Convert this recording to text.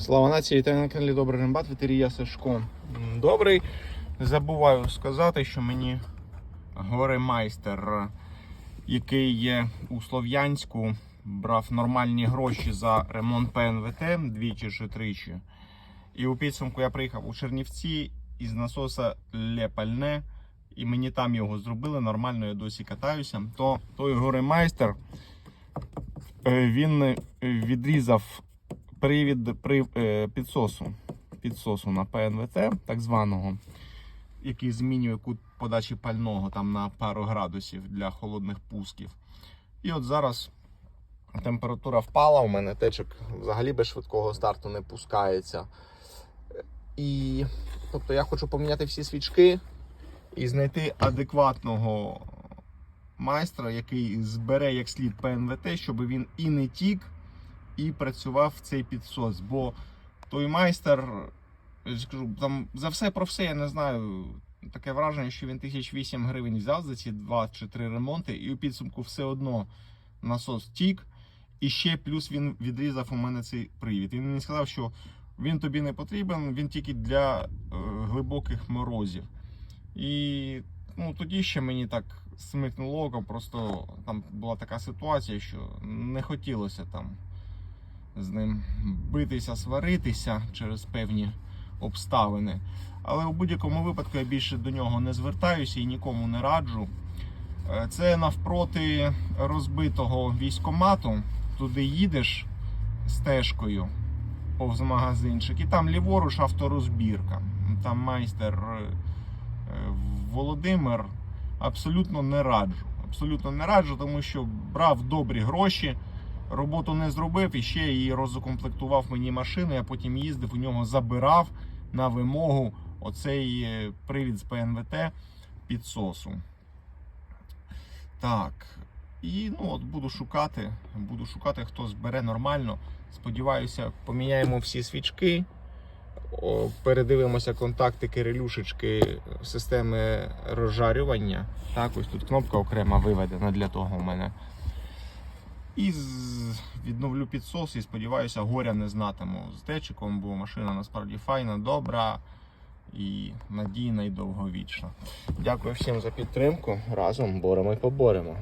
Слава нації, вітаю на каналі Добрий Рембат, ветерія Сашко. Добрий. Забуваю сказати, що мені горемайстер, який є у Слов'янську, брав нормальні гроші за ремонт ПНВТ двічі чи тричі. І у підсумку я приїхав у Чернівці із насоса Лепальне, і мені там його зробили. Нормально я досі катаюся. То той горемайстер е, він е, відрізав привід при, е, підсосу, підсосу на ПНВТ, так званого, який змінює кут подачі пального там на пару градусів для холодних пусків. І от зараз температура впала, у мене течок взагалі без швидкого старту не пускається. І тобто я хочу поміняти всі свічки і знайти адекватного майстра, який збере як слід ПНВТ, щоб він і не тік, і працював цей підсос. Бо той майстер, я ж кажу, там за все про все, я не знаю. Таке враження, що він 1008 гривень взяв за ці 2 чи 3 ремонти, і у підсумку все одно насос тік. І ще плюс він відрізав у мене цей привід. Він мені сказав, що він тобі не потрібен, він тільки для е, глибоких морозів. І ну, тоді ще мені так смикнуло просто там була така ситуація, що не хотілося там з ним битися, сваритися через певні обставини. Але у будь-якому випадку я більше до нього не звертаюся і нікому не раджу. Е, Це навпроти розбитого військомату. Туди їдеш стежкою повз магазинчик, і там ліворуч авторозбірка. Там майстер е, Володимир абсолютно не раджу. Абсолютно не раджу, тому що брав добрі гроші, роботу не зробив і ще і розукомплектував мені машину. Я потім їздив, у нього забирав на вимогу оцей е, привід з ПНВТ підсосу. Так. І ну от буду шукати, буду шукати, хто збере нормально. Сподіваюся, поміняємо всі свічки. Передивимося контакти релюшечки системи розжарювання. Так, ось тут кнопка окрема виведена для того у мене. І відновлю підсос і сподіваюся, горя не знатиму з течиком, бо машина насправді файна, добра і надійна і довговічна. Дякую всім за підтримку. Разом боремо і поборемо.